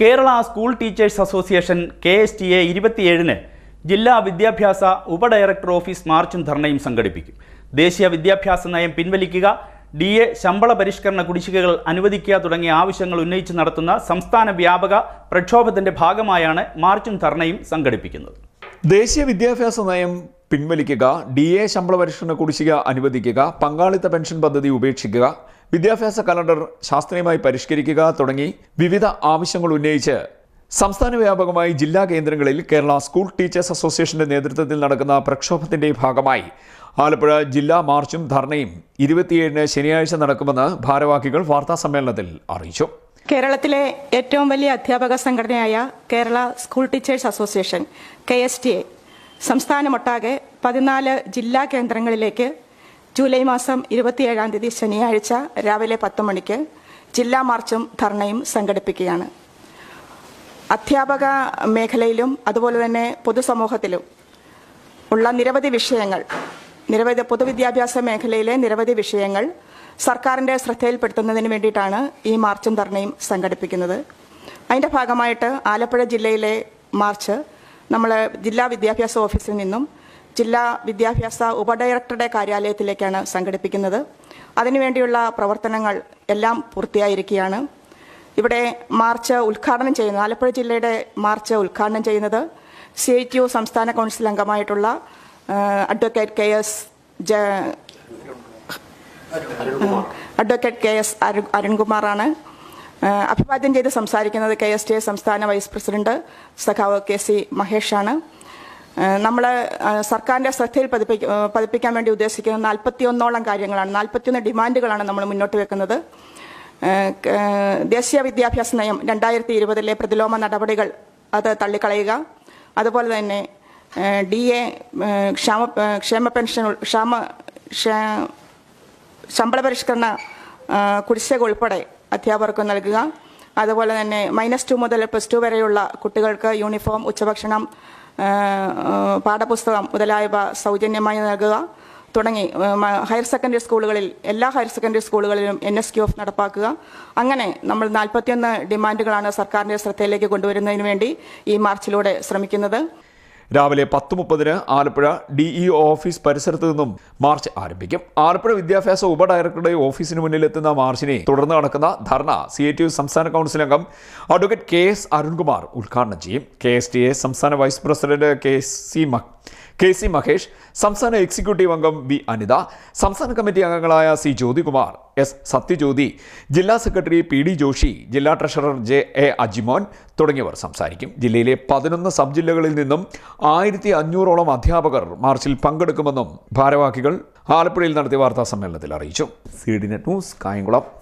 Kerala school teachers association K S T A ഇരുപത്തിയേഴിന് ജില്ലാ വിദ്യാഭ്യാസ ഉപഡയറക്ടർ ഓഫീസ് മാർച്ചും ധർണയും സംഘടിപ്പിക്കും. ദേശീയ വിദ്യാഭ്യാസ നയം പിൻവലിക്കുക ഡി എ ശമ്പള പരിഷ്കരണ കുടിശ്ശികകൾ അനുവദിക്കുക തുടങ്ങിയ ആവശ്യങ്ങൾ ഉന്നയിച്ച് നടത്തുന്ന സംസ്ഥാന വ്യാപക പ്രക്ഷോഭത്തിന്റെ ഭാഗമായാണ് മാർച്ചും ധർണയും സംഘടിപ്പിക്കുന്നത്. ദേശീയ വിദ്യാഭ്യാസ നയം പിൻവലിക്കുക ഡി എ ശമ്പള പരിഷ്കരണ കുടിശ്ശിക അനുവദിക്കുക പങ്കാളിത്ത പെൻഷൻ പദ്ധതി ഉപേക്ഷിക്കുക വിദ്യാഭ്യാസ കലണ്ടർ ശാസ്ത്രീയമായി പരിഷ്കരിക്കുക തുടങ്ങി വിവിധ ആവശ്യങ്ങൾ ഉന്നയിച്ച് സംസ്ഥാന വ്യാപകമായി ജില്ലാ കേന്ദ്രങ്ങളിൽ കേരള സ്കൂൾ ടീച്ചേഴ്സ് അസോസിയേഷന്റെ നേതൃത്വത്തിൽ നടക്കുന്ന പ്രക്ഷോഭത്തിന്റെ ഭാഗമായി ആലപ്പുഴ ജില്ലാ മാർച്ചും ധർണയും ഇരുപത്തിയേഴിന് ശനിയാഴ്ച നടക്കുമെന്ന് ഭാരവാഹികൾ വാർത്താ സമ്മേളനത്തിൽ അറിയിച്ചു. കേരളത്തിലെ ഏറ്റവും വലിയ അധ്യാപക സംഘടനയായ Kerala school teachers association K S T A സംസ്ഥാനമൊട്ടാകെ പതിനാല് ജില്ലാ കേന്ദ്രങ്ങളിലേക്ക് ജൂലൈ മാസം ഇരുപത്തിയേഴാം തീയതി ശനിയാഴ്ച രാവിലെ പത്ത് മണിക്ക് ജില്ലാ മാർച്ചും ധർണയും സംഘടിപ്പിക്കുകയാണ്. അധ്യാപക മേഖലയിലും അതുപോലെ തന്നെ പൊതുസമൂഹത്തിലും ഉള്ള നിരവധി വിഷയങ്ങൾ നിരവധി പൊതുവിദ്യാഭ്യാസ മേഖലയിലെ നിരവധി വിഷയങ്ങൾ സർക്കാരിന്റെ ശ്രദ്ധയിൽപ്പെടുത്തുന്നതിന് വേണ്ടിയിട്ടാണ് ഈ മാർച്ചും ധർണയും സംഘടിപ്പിക്കുന്നത്. അതിന്റെ ഭാഗമായിട്ട് ആലപ്പുഴ ജില്ലയിലെ മാർച്ച് നമ്മൾ ജില്ലാ വിദ്യാഭ്യാസ ഓഫീസിൽ നിന്നും ജില്ലാ വിദ്യാഭ്യാസ ഉപഡയറക്ടറുടെ കാര്യാലയത്തിലേക്കാണ് സംഘടിപ്പിക്കുന്നത്. അതിനുവേണ്ടിയുള്ള പ്രവർത്തനങ്ങൾ എല്ലാം പൂർത്തിയായിരിക്കുകയാണ്. ഇവിടെ മാർച്ച് ഉദ്ഘാടനം ചെയ്യുന്നത് ആലപ്പുഴ ജില്ലയുടെ മാർച്ച് ഉദ്ഘാടനം ചെയ്യുന്നത് സി ഐ ടി യു സംസ്ഥാന കൗൺസിൽ അംഗമായിട്ടുള്ള അഡ്വക്കേറ്റ് കെ എസ് ജ അഡ്വക്കേറ്റ് കെ എസ് അരു- അരുൺകുമാറാണ്. അഭിവാദ്യം ചെയ്ത് സംസാരിക്കുന്നത് കെ എസ് ടി എ സംസ്ഥാന വൈസ് പ്രസിഡന്റ് സഖാവ് കെ സി മഹേഷാണ്. നമ്മൾ സർക്കാരിന്റെ ശ്രദ്ധയിൽ പതിപ്പിക്ക പതിപ്പിക്കാൻ വേണ്ടി ഉദ്ദേശിക്കുന്ന നാൽപ്പത്തിയൊന്നോളം കാര്യങ്ങളാണ്. നാൽപ്പത്തിയൊന്ന് ഡിമാൻഡുകളാണ് നമ്മൾ മുന്നോട്ട് വെക്കുന്നത്. ദേശീയ വിദ്യാഭ്യാസ നയം രണ്ടായിരത്തി ഇരുപതിലെ പ്രതിലോമ നടപടികൾ അത് തള്ളിക്കളയുക. അതുപോലെ തന്നെ ഡി എ ക്ഷാമ ക്ഷേമ പെൻഷൻ ക്ഷേമ ക്ഷാമ ക്ഷേ- ശമ്പള പരിഷ്കരണ കുടിശ്ശിക ഉൾപ്പെടെ അധ്യാപകർക്ക് നൽകുക. അതുപോലെ തന്നെ മൈനസ് ടു മുതൽ പ്ലസ് ടു വരെയുള്ള കുട്ടികൾക്ക് യൂണിഫോം ഉച്ചഭക്ഷണം പാഠപുസ്തകം മുതലായവ സൗജന്യമായി നൽകുക. തുടങ്ങി ഹയർ സെക്കൻഡറി സ്കൂളുകളിൽ എല്ലാ ഹയർ സെക്കൻഡറി സ്കൂളുകളിലും എൻ എസ് ക്യു എഫ് നടപ്പാക്കുക. അങ്ങനെ നമ്മൾ നാൽപ്പത്തിയൊന്ന് ഡിമാൻഡുകളാണ് സർക്കാരിന്റെ ശ്രദ്ധയിലേക്ക് കൊണ്ടുവരുന്നതിന് വേണ്ടി ഈ മാർച്ചിലൂടെ ശ്രമിക്കുന്നത്. രാവിലെ പത്ത് മുപ്പതിന് ആലപ്പുഴ ഡിഇഒ ഓഫീസ് പരിസരത്ത് നിന്നും മാർച്ച് ആരംഭിക്കും. ആലപ്പുഴ വിദ്യാഭ്യാസ ഉപഡയറക്ടറുടെ ഓഫീസിന് മുന്നിലെത്തുന്ന മാർച്ചിനെ തുടർന്ന് നടക്കുന്ന ധർണ സി എ ടി യു സംസ്ഥാന കൗൺസിൽ അംഗം അഡ്വക്കേറ്റ് കെ എസ് അരുൺകുമാർ ഉദ്ഘാടനം ചെയ്യും. കെ എസ് ടി എ സംസ്ഥാന വൈസ് പ്രസിഡന്റ് കെ സി മ കെ സി മഹേഷ് സംസ്ഥാന എക്സിക്യൂട്ടീവ് അംഗം വി അനിത സംസ്ഥാന കമ്മിറ്റി അംഗങ്ങളായ സി ജ്യോതികുമാർ എസ് സത്യജ്യോതി ജില്ലാ സെക്രട്ടറി പി ഡി ജോഷി ജില്ലാ ട്രഷറർ ജെ എ അജിമോൻ തുടങ്ങിയവർ സംസാരിക്കും. ജില്ലയിലെ പതിനൊന്ന് സബ് ജില്ലകളിൽ നിന്നും ആയിരത്തി അഞ്ഞൂറോളം അധ്യാപകർ മാർച്ചിൽ പങ്കെടുക്കുമെന്നും ഭാരവാഹികൾ ആലപ്പുഴയിൽ നടത്തിയ വാർത്താ സമ്മേളനത്തിൽ അറിയിച്ചു. C D net news Kayamkulam.